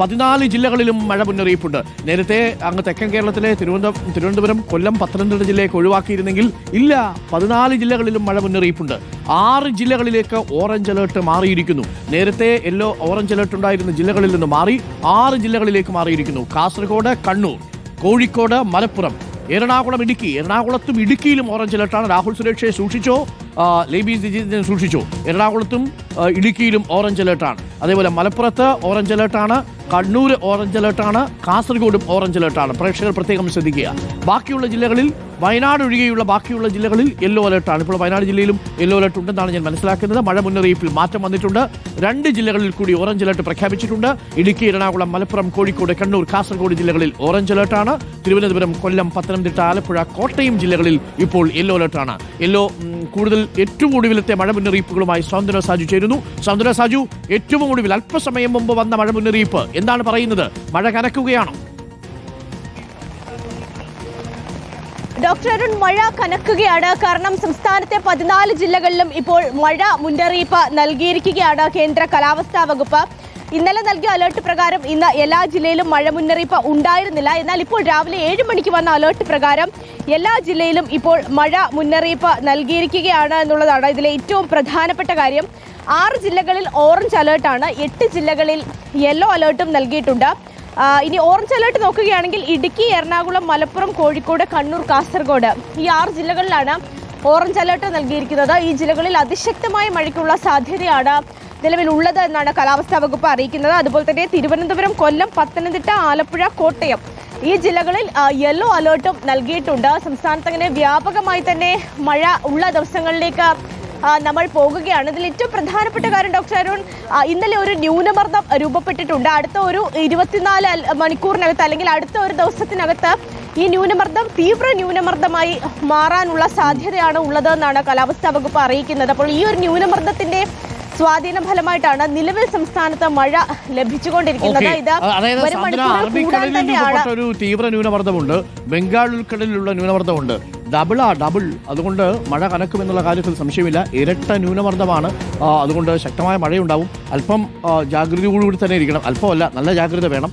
പതിനാല് ജില്ലകളിലും മഴ മുന്നറിയിപ്പുണ്ട്. നേരത്തെ അങ്ങ് തെക്കൻ കേരളത്തിലെ തിരുവനന്തപുരം തിരുവനന്തപുരം കൊല്ലം പത്തനംതിട്ട ജില്ലയൊക്കെ ഒഴിവാക്കിയിരുന്നെങ്കിൽ ഇല്ല പതിനാല് ജില്ലകളിലും മഴ മുന്നറിയിപ്പുണ്ട്. ആറ് ജില്ലകളിലേക്ക് ഓറഞ്ച് അലേർട്ട് മാറിയിരിക്കുന്നു. നേരത്തെ യെല്ലോ ഓറഞ്ച് അലേർട്ട് ഉണ്ടായിരുന്ന ജില്ലകളിൽ നിന്ന് മാറി ആറ് ജില്ലകളിലേക്ക് മാറിയിരിക്കുന്നു. കാസർഗോഡ് കണ്ണൂർ കോഴിക്കോട് മലപ്പുറം എറണാകുളം ഇടുക്കി എറണാകുളത്തും ഇടുക്കിയിലും ഓറഞ്ച് അലർട്ടാണ്. രാഹുൽ സുരക്ഷയെ സൂക്ഷിച്ചോ? ലേബീസ് ലേബി ദിജിത്തിനെ സൂക്ഷിച്ചോ? എറണാകുളത്തും ഇടുക്കിയിലും ഓറഞ്ച് അലേർട്ടാണ്. അതേപോലെ മലപ്പുറത്ത് ഓറഞ്ച് അലർട്ടാണ്. കണ്ണൂർ ഓറഞ്ച് അലേർട്ടാണ് കാസർഗോഡും ഓറഞ്ച് അലേർട്ടാണ്. പ്രേക്ഷകർ പ്രത്യേകം ശ്രദ്ധിക്കുക. ബാക്കിയുള്ള ജില്ലകളിൽ വയനാട് ഒഴികെയുള്ള ബാക്കിയുള്ള ജില്ലകളിൽ യെല്ലോ അലേർട്ടാണ്. ഇപ്പോൾ വയനാട് ജില്ലയിലും യെല്ലോ അലേർട്ട് ഉണ്ടെന്നാണ് ഞാൻ മനസ്സിലാക്കുന്നത്. മഴ മുന്നറിയിപ്പിൽ മാറ്റം വന്നിട്ടുണ്ട്. രണ്ട് ജില്ലകളിൽ കൂടി ഓറഞ്ച് അലേർട്ട് പ്രഖ്യാപിച്ചിട്ടുണ്ട്. ഇടുക്കി എറണാകുളം മലപ്പുറം കോഴിക്കോട് കണ്ണൂർ കാസർഗോഡ് ജില്ലകളിൽ ഓറഞ്ച് അലേർട്ടാണ് തിരുവനന്തപുരം കൊല്ലം പത്തനംതിട്ട ആലപ്പുഴ കോട്ടയം ജില്ലകളിൽ ഇപ്പോൾ യെല്ലോ അലേർട്ടാണ് യെല്ലോ കൂടുതൽ ഏറ്റവും ഒടുവിലത്തെ മഴ മുന്നറിയിപ്പുകളുമായി സൗന്ദര്യ സാജു ചേരുന്നു. സൗന്ദര്യ സാജു ഏറ്റവും ഒടുവിൽ അല്പസമയം മുമ്പ് വന്ന മഴ മുന്നറിയിപ്പ് എന്താണ് പറയുന്നത്? മഴ കനക്കുകയാണോ? ഡോക്ടർ അരുൺ മഴ കനക്കുകയാണ്. കാരണം സംസ്ഥാനത്തെ പതിനാല് ജില്ലകളിലും ഇപ്പോൾ മഴ മുന്നറിയിപ്പ് നൽകിയിരിക്കുകയാണ് കേന്ദ്ര കാലാവസ്ഥാ വകുപ്പ്. ഇന്നലെ നൽകിയ അലേർട്ട് പ്രകാരം ഇന്ന് എല്ലാ ജില്ലയിലും മഴ മുന്നറിയിപ്പ് ഉണ്ടായിരുന്നില്ല. എന്നാൽ ഇപ്പോൾ രാവിലെ ഏഴ് മണിക്ക് വന്ന അലേർട്ട് പ്രകാരം എല്ലാ ജില്ലയിലും ഇപ്പോൾ മഴ മുന്നറിയിപ്പ് നൽകിയിരിക്കുകയാണ് എന്നുള്ളതാണ് ഇതിലെ ഏറ്റവും പ്രധാനപ്പെട്ട കാര്യം. ആറ് ജില്ലകളിൽ ഓറഞ്ച് അലേർട്ടാണ്. എട്ട് ജില്ലകളിൽ യെല്ലോ അലേർട്ടും നൽകിയിട്ടുണ്ട്. ഇനി ഓറഞ്ച് അലേർട്ട് നോക്കുകയാണെങ്കിൽ ഇടുക്കി എറണാകുളം മലപ്പുറം കോഴിക്കോട് കണ്ണൂർ കാസർഗോഡ് ഈ ആറ് ജില്ലകളിലാണ് ഓറഞ്ച് അലേർട്ട് നൽകിയിരിക്കുന്നത്. ഈ ജില്ലകളിൽ അതിശക്തമായ മഴയ്ക്കുള്ള സാധ്യതയാണ് നിലവിലുള്ളത് എന്നാണ് കാലാവസ്ഥാ വകുപ്പ് അറിയിക്കുന്നത്. അതുപോലെ തന്നെ തിരുവനന്തപുരം കൊല്ലം പത്തനംതിട്ട ആലപ്പുഴ കോട്ടയം ഈ ജില്ലകളിൽ യെല്ലോ അലേർട്ടും നൽകിയിട്ടുണ്ട്. സംസ്ഥാനത്ത് അങ്ങനെ വ്യാപകമായി തന്നെ മഴ ഉള്ള ദിവസങ്ങളിലേക്ക് നമ്മൾ പോകുകയാണ്. ഇതിൽ ഏറ്റവും പ്രധാനപ്പെട്ട കാര്യം ഡോക്ടർ അരുൺ ഇന്നലെ ഒരു ന്യൂനമർദ്ദം രൂപപ്പെട്ടിട്ടുണ്ട്. അടുത്ത ഒരു ഇരുപത്തിനാല് മണിക്കൂറിനകത്ത് അല്ലെങ്കിൽ അടുത്ത ഒരു ദിവസത്തിനകത്ത് ഈ ന്യൂനമർദ്ദം തീവ്ര ന്യൂനമർദ്ദമായി മാറാനുള്ള സാധ്യതയാണ് ഉള്ളതെന്നാണ് കാലാവസ്ഥാ വകുപ്പ് അറിയിക്കുന്നത്. അപ്പോൾ ഈ ഒരു ന്യൂനമർദ്ദത്തിന്റെ സ്വാധീന ഫലമായിട്ടാണ് നിലവിൽ സംസ്ഥാനത്ത് മഴ ലഭിച്ചുകൊണ്ടിരിക്കുന്നത്. ഇത് അറബിക്കടലിൽ ഒരു തീവ്ര ന്യൂനമർദ്ദമുണ്ട്. ബംഗാൾ ഉൾക്കടലിലുള്ള ന്യൂനമർദ്ദമുണ്ട്. ഡബിളാ ഡബിൾ അതുകൊണ്ട് മഴ കനക്കുമെന്നുള്ള കാര്യത്തിൽ സംശയമില്ല. ഇരട്ട ന്യൂനമർദ്ദമാണ്. അതുകൊണ്ട് ശക്തമായ മഴയുണ്ടാവും. അല്പം ജാഗ്രതയോടുകൂടി തന്നെ ഇരിക്കണം. അല്പമല്ല നല്ല ജാഗ്രത വേണം.